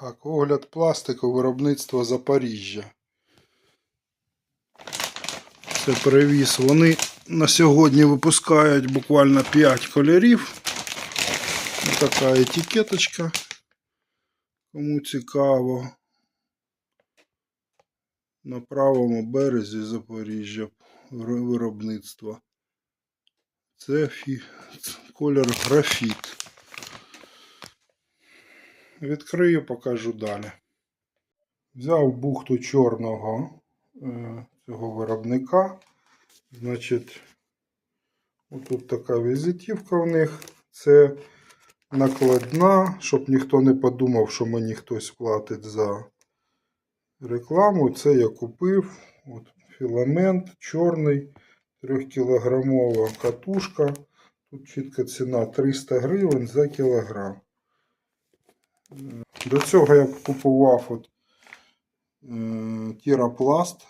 Так, огляд пластику виробництва Запоріжжя. Це привіз. Вони на сьогодні випускають буквально 5 кольорів. Ось така етикеточка. Кому цікаво. На правому березі Запоріжжя виробництва. Це фі... колір графіт. Відкрию, покажу далі. Взяв бухту чорного е, цього виробника. Значить, отут така візитівка в них. Це накладна, щоб ніхто не подумав, що мені хтось платить за рекламу. Це я купив. От філамент чорний, 3-кілограмова катушка. Тут чітка ціна 300 гривень за кілограм. До цього я купував от, е, тірапласт.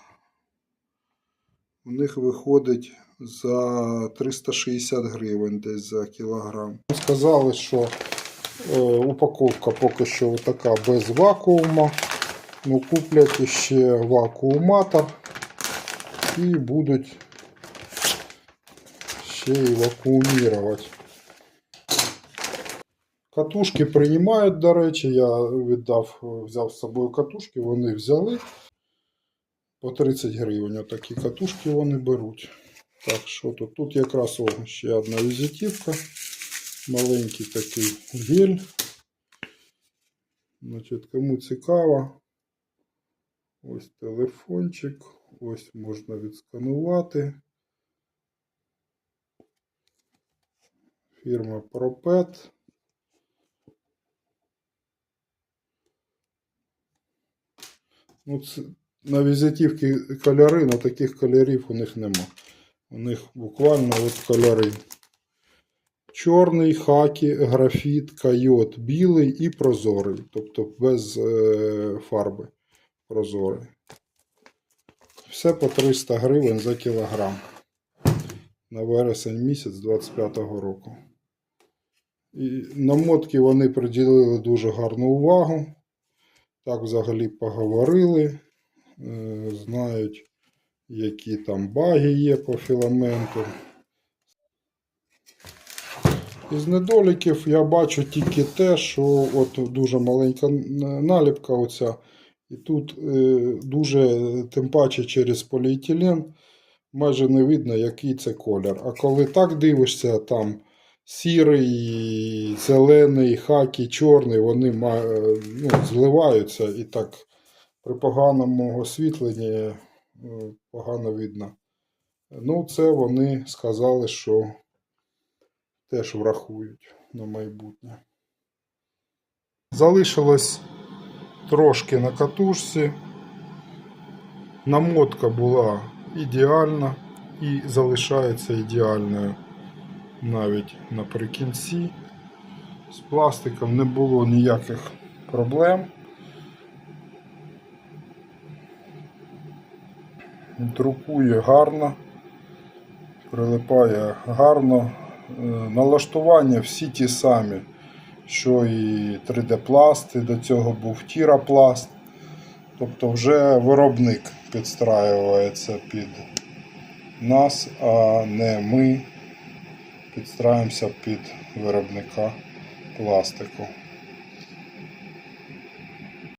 У них виходить за 360 гривень десь за кілограм. Сказали, що е, упаковка поки що така без вакуума. Ну, куплять ще вакууматор і будуть ще й вакуумірувати. Катушки приймають, до речі, я віддав, взяв з собою катушки, вони взяли по 30 гривень. Отакі катушки вони беруть. Так, що тут? Тут якраз о, ще одна візитівка. Маленький такий гель. Значить, кому цікаво, ось телефончик, ось можна відсканувати. Фірма Пропет. Ну, це, на візитівки кольори, але таких кольорів у них нема. У них буквально от кольори. Чорний, хакі, графіт, койот, білий і прозорий. Тобто без е, фарби прозорий. Все по 300 гривень за кілограм. На вересень місяць 25-го року. І намотки вони приділили дуже гарну увагу. Так взагалі поговорили, е, знають, які там баги є по філаменту. Із недоліків я бачу тільки те, що от дуже маленька наліпка оця, і тут е, дуже, тим паче через поліетилен, майже не видно, який це колір. А коли так дивишся, там сірий, зелений, хакі, чорний, вони ну, зливаються і так при поганому освітленні е, погано видно. Ну, це вони сказали, що теж врахують на майбутнє. Залишилось трошки на катушці. Намотка була ідеальна і залишається ідеальною навіть наприкінці. З пластиком не було ніяких проблем. Друкує гарно, прилипає гарно. Е, Налаштування всі ті самі, що і 3D-пласт, і до цього був тірапласт. Тобто вже виробник підстраюється під нас, а не ми підстраємося під виробника пластику.